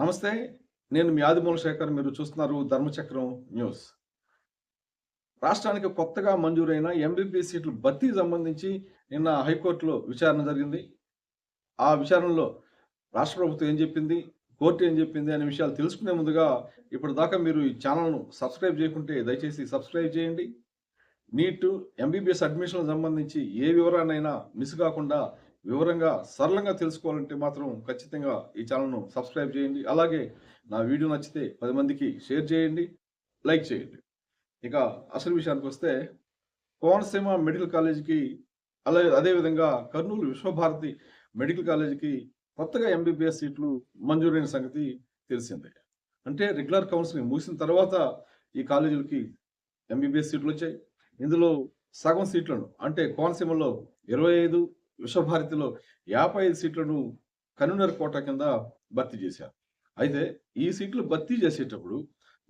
నమస్తే నేను మీ ఆదిమూల శేఖర్ మీరు చూస్తున్నారు ధర్మచక్రం న్యూస్. రాష్ట్రానికి కొత్తగా మంజూరైన ఎంబీబీఎస్ సీట్లు భర్తీ సంబంధించి నిన్న హైకోర్టులో విచారణ జరిగింది. ఆ విచారణలో రాష్ట్ర ప్రభుత్వం ఏం చెప్పింది కోర్టు ఏం చెప్పింది అనే విషయాలు తెలుసుకునే ముందుగా ఇప్పుడు దాకా మీరు ఈ ఛానల్ను సబ్స్క్రైబ్ చేయకుంటే దయచేసి సబ్స్క్రైబ్ చేయండి. నీట్ ఎంబీబీఎస్ అడ్మిషన్ సంబంధించి ఏ వివరాన్నైనా మిస్ కాకుండా వివరంగా సరళంగా తెలుసుకోవాలంటే మాత్రం ఖచ్చితంగా ఈ ఛానల్ను సబ్స్క్రైబ్ చేయండి. అలాగే నా వీడియో నచ్చితే పది మందికి షేర్ చేయండి లైక్ చేయండి. ఇక అసలు విషయానికి వస్తే కోనసీమ మెడికల్ కాలేజీకి అలాగే అదేవిధంగా కర్నూలు విశ్వభారతి మెడికల్ కాలేజీకి కొత్తగా ఎంబీబీఎస్ సీట్లు మంజూరైన సంగతి తెలిసిందే. అంటే రెగ్యులర్ కౌన్సిలింగ్ ముగిసిన తర్వాత ఈ కాలేజీలకి ఎంబీబీఎస్ సీట్లు వచ్చాయి. ఇందులో సగం సీట్లను అంటే కోనసీమలో ఇరవై ఐదు విశ్వభారతిలో యాభై ఐదు సీట్లను కన్వీనర్ కోట కింద భర్తీ చేశారు. అయితే ఈ సీట్లు భర్తీ చేసేటప్పుడు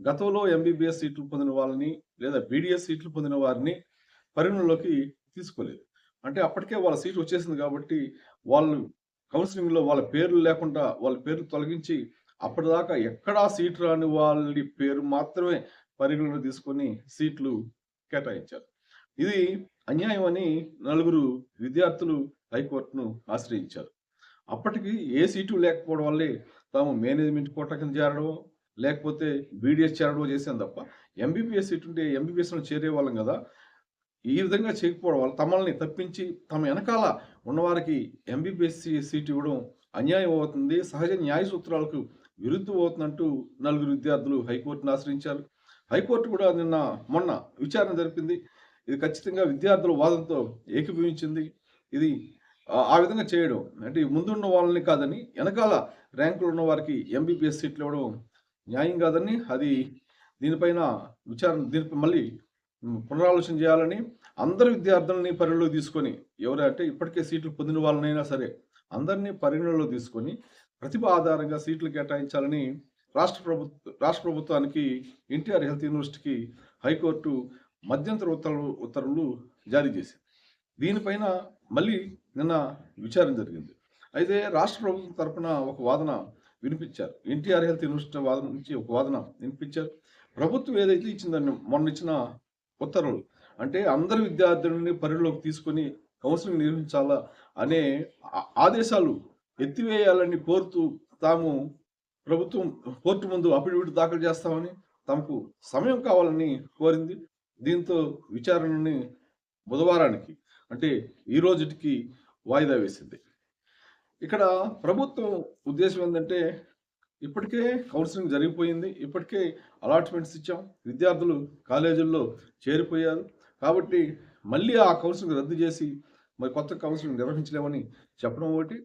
గతంలో ఎంబీబీఎస్ సీట్లు పొందిన వాళ్ళని లేదా బీడీఎస్ సీట్లు పొందిన వారిని పరిగణలోకి తీసుకోలేదు. అంటే అప్పటికే వాళ్ళ సీట్ వచ్చేసింది కాబట్టి వాళ్ళు కౌన్సిలింగ్లో వాళ్ళ పేర్లు లేకుండా వాళ్ళ పేర్లు తొలగించి అప్పటిదాకా ఎక్కడా సీట్ రాని వాళ్ళ పేరు మాత్రమే పరిగణలో తీసుకొని సీట్లు కేటాయించారు. ఇది అన్యాయం అని నలుగురు విద్యార్థులు హైకోర్టును ఆశ్రయించారు. అప్పటికి ఏ సీటు లేకపోవడం వల్లే తాము మేనేజ్మెంట్ కోట కింద చేరడం లేకపోతే బీడీఎస్ చేరడం చేసాం తప్ప ఎంబీబీఎస్ సీట్ ఉంటే ఎంబీబీఎస్లో చేరే వాళ్ళం కదా ఈ విధంగా చేయకపోవడం వల్ల తమల్ని తప్పించి తమ వెనకాల ఉన్నవారికి ఎంబీబీఎస్ సీట్ ఇవ్వడం అన్యాయం అవుతుంది సహజ న్యాయ సూత్రాలకు విరుద్ధం అవుతుందంటూ నలుగురు విద్యార్థులు హైకోర్టును ఆశ్రయించారు. హైకోర్టు కూడా నిన్న మొన్న విచారణ జరిపింది. ఇది ఖచ్చితంగా విద్యార్థుల వాదంతో ఏకీభవించింది. ఇది ఆ- విధంగా చేయడం అంటే ముందున్న వాళ్ళని కాదని వెనకాల ర్యాంకులు ఉన్న వారికి ఎంబీబీఎస్ సీట్లు ఇవ్వడం న్యాయం కాదని అది దీనిపైన విచారణ దీనిపై మళ్ళీ పునరాలోచన చేయాలని అందరు విద్యార్థులని పరిగణలో తీసుకొని ఎవరంటే ఇప్పటికే సీట్లు పొందిన వాళ్ళనైనా సరే అందరినీ పరిగణలో తీసుకొని ప్రతిభ ఆధారంగా సీట్లు కేటాయించాలని రాష్ట్ర ప్రభుత్వ రాష్ట్ర ప్రభుత్వానికి ఎన్టీఆర్ హెల్త్ యూనివర్సిటీకి హైకోర్టు మధ్యంతర ఉత్తర్వులు ఉత్తర్వులు జారీ చేసింది దీనిపైన మళ్ళీ నిన్న విచారణ జరిగింది. అయితే రాష్ట్ర ప్రభుత్వం తరఫున ఒక వాదన వినిపించారు. ఎన్టీఆర్ హెల్త్ యూనివర్సిటీ వాదన నుంచి ఒక వాదన వినిపించారు. ప్రభుత్వం ఏదైతే ఇచ్చిందని మొన్న ఇచ్చిన ఉత్తర్వులు అంటే అందరి విద్యార్థులని పరిధిలోకి తీసుకొని కౌన్సిలింగ్ నిర్వహించాలా అనే ఆదేశాలు ఎత్తివేయాలని కోరుతూ తాము ప్రభుత్వం కోర్టు ముందు అఫిడవిట్ దాఖలు చేస్తామని తమకు సమయం కావాలని కోరింది. దీంతో విచారణని బుధవారానికి అంటే ఈ రోజుకి వాయిదా వేసింది. ఇక్కడ ప్రభుత్వం ఉద్దేశం ఏంటంటే ఇప్పటికే కౌన్సిలింగ్ జరిగిపోయింది. ఇప్పటికే అలాట్మెంట్స్ ఇచ్చాం. విద్యార్థులు కాలేజీల్లో చేరిపోయారు. కాబట్టి మళ్ళీ ఆ కౌన్సిలింగ్ రద్దు చేసి మరి కొత్త కౌన్సిలింగ్ నిర్వహించలేమని చెప్పడం ఒకటి.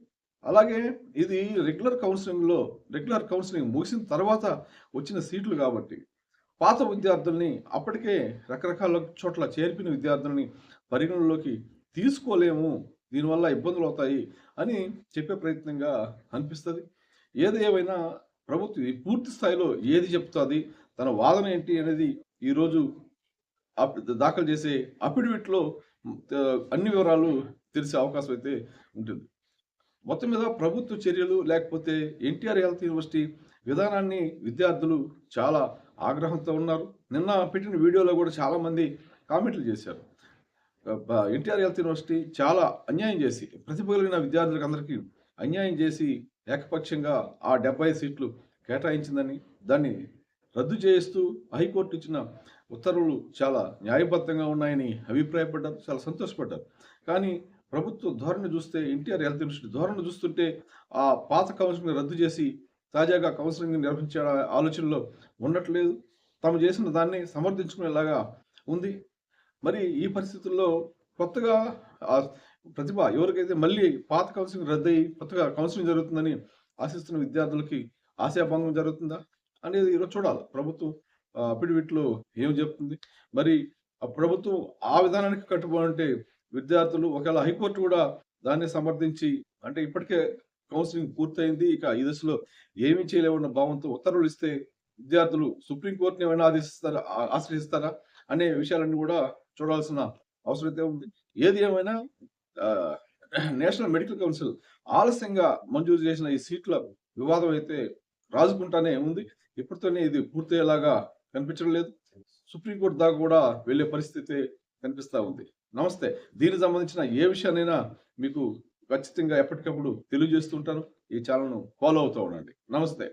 అలాగే ఇది రెగ్యులర్ కౌన్సిలింగ్లో రెగ్యులర్ కౌన్సిలింగ్ ముగిసిన తర్వాత వచ్చిన సీట్లు కాబట్టి పాత విద్యార్థుల్ని అప్పటికే రకరకాల చోట్ల చేర్పిన విద్యార్థుల్ని పరిగణనలోకి తీసుకోలేము దీనివల్ల ఇబ్బందులు అవుతాయి అని చెప్పే ప్రయత్నంగా అనిపిస్తుంది. ఏది ఏమైనా ప్రభుత్వం పూర్తి స్థాయిలో ఏది చెప్తుంది తన వాదన ఏంటి అనేది ఈరోజు దాఖలు చేసే అఫిడవిట్లో అన్ని వివరాలు తెలిసే అవకాశం అయితే ఉంటుంది. మొత్తం మీద ప్రభుత్వ చర్యలు లేకపోతే ఎన్టీఆర్ హెల్త్ యూనివర్సిటీ విధానాన్ని విద్యార్థులు చాలా ఆగ్రహంతో ఉన్నారు. నిన్న పెట్టిన వీడియోలో కూడా చాలామంది కామెంట్లు చేశారు. ఎన్టీఆర్ హెల్త్ యూనివర్సిటీ చాలా అన్యాయం చేసి ప్రతిభ కలిగిన విద్యార్థులకు అందరికీ అన్యాయం చేసి ఏకపక్షంగా ఆ డెబ్బై సీట్లు కేటాయించిందని దాన్ని రద్దు చేస్తూ హైకోర్టు ఇచ్చిన ఉత్తర్వులు చాలా న్యాయబద్ధంగా ఉన్నాయని అభిప్రాయపడ్డారు చాలా సంతోషపడ్డారు. కానీ ప్రభుత్వ ధోరణి చూస్తే ఎన్టీఆర్ హెల్త్ యూనివర్సిటీ ధోరణి చూస్తుంటే ఆ పాత కౌన్సిల్ని రద్దు చేసి తాజాగా కౌన్సిలింగ్ నిర్వహించే ఆలోచనలో ఉండట్లేదు. తాము చేసిన దాన్ని సమర్థించుకునేలాగా ఉంది. మరి ఈ పరిస్థితుల్లో కొత్తగా ప్రతిభ ఎవరికైతే మళ్ళీ పాత కౌన్సిలింగ్ రద్దయి కొత్తగా కౌన్సిలింగ్ జరుగుతుందని ఆశిస్తున్న విద్యార్థులకి ఆశాభంగం జరుగుతుందా అనేది ఈరోజు చూడాలి. ప్రభుత్వం అఫిడవిట్లో ఏం చెప్తుంది? మరి ఆ ప్రభుత్వం ఆ విధానానికి కట్టుబడి ఉంటే విద్యార్థులు ఒకవేళ హైకోర్టు కూడా దాన్ని సమర్థించి అంటే ఇప్పటికే కౌన్సిలింగ్ పూర్తయింది. ఇక ఈ దశలో ఏమీ చేయలేమన్న భావంతో ఉత్తర్వులు ఇస్తే విద్యార్థులు సుప్రీంకోర్టుని ఏమైనా ఆదేశిస్తారా? ఆశ్రయిస్తారా? అనే విషయాలన్నీ కూడా చూడాల్సిన అవసరం అయితే ఉంది. ఏది ఏమైనా నేషనల్ మెడికల్ కౌన్సిల్ ఆలస్యంగా మంజూరు చేసిన ఈ సీట్ల వివాదం అయితే రాజుకుంటానే ఉంది. ఇప్పటితోనే ఇది పూర్తయ్యేలాగా కనిపించడం లేదు. సుప్రీంకోర్టు దాకా కూడా వెళ్ళే పరిస్థితి కనిపిస్తా ఉంది. నమస్తే. దీనికి సంబంధించిన ఏ విషయాన్నైనా మీకు ఖచ్చితంగా ఎప్పటికప్పుడు తెలియజేస్తుంటాను ఈ ఛానల్ను ఫాలో అవుతూ ఉండండి. నమస్తే.